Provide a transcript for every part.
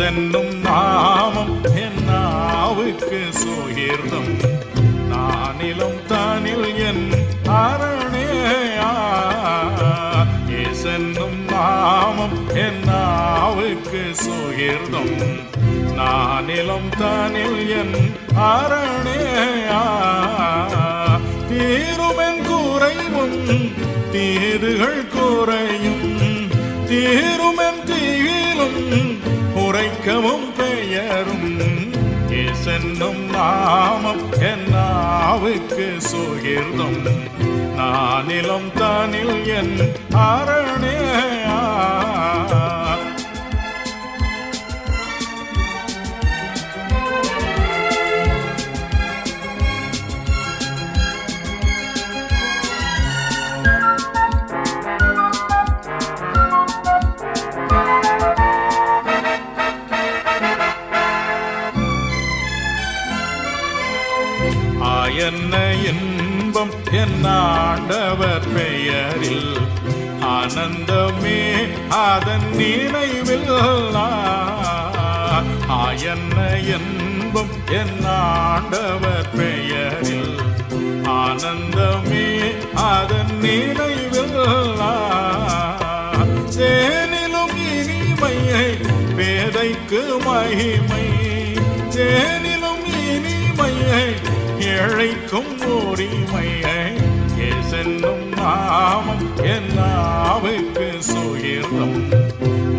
இயேசென்னும் நாமம் என் நாவுக்கு சுகிர்தம் நானிலும் தானில் என் அரணேயா இயேசென்னும் நாமம் என் நாவுக்கு சுகிர்தம் நானிலும் தானில் என் அரணேயா தீருமென் குறைவும் தீதுகள் குறையும் தீருமென் தீவிலும் உரைக்கவும் பெயரும் இசென்னும் நாமம் என் நாவுக்கு சுகிர்தம். நானிலம் தானில் என் அரணே என்ன இன்பம்? என் ஆண்டவர் பெயரில் ஆனந்தமே அதன் நினைவில் ஆயன்ன இன்பம்? என் ஆண்டவர் பெயரில் ஆனந்தமே அதன் நினைவில் தேனிலும் இனிமையை பேதைக்கு மகிமை. தேனி அழைக்கும் உரிமையை ஏசென்னும் நாமம் என் நாவுக்கு சுகிர்தம்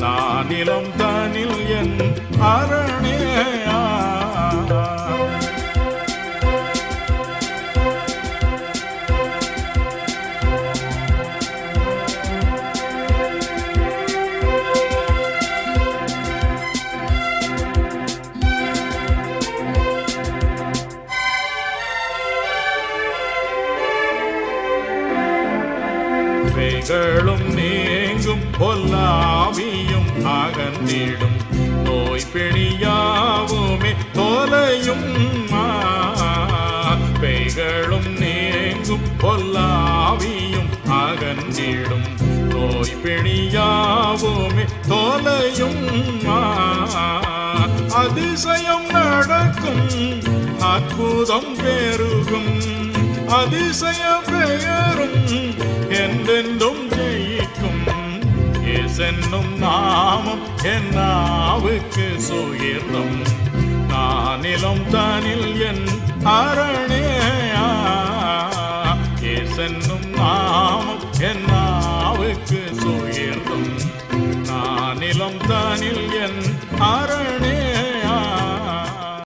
நானிலம் தனில் என் அரண் பேய்களும் நீங்கும் பொல்லாவியும் அகன்றிடும். நோய் பிணியாவுமே தொலையும் பேய்களும் நீங்கும் பொல்லாவியும் அகன்றிடும். நோய் பிணியாவுமே தொலையும் அதிசயம் நடக்கும் அற்புதம் பெருகும். அதிசய பெயரும் என்றென்றும் ஜெயிக்கும். இசென்னும் நாமம் என் நாவுக்கு சுகிர்தம் நானிலும் தானில் என் அரணியா. இசென்னும் நாமம் என்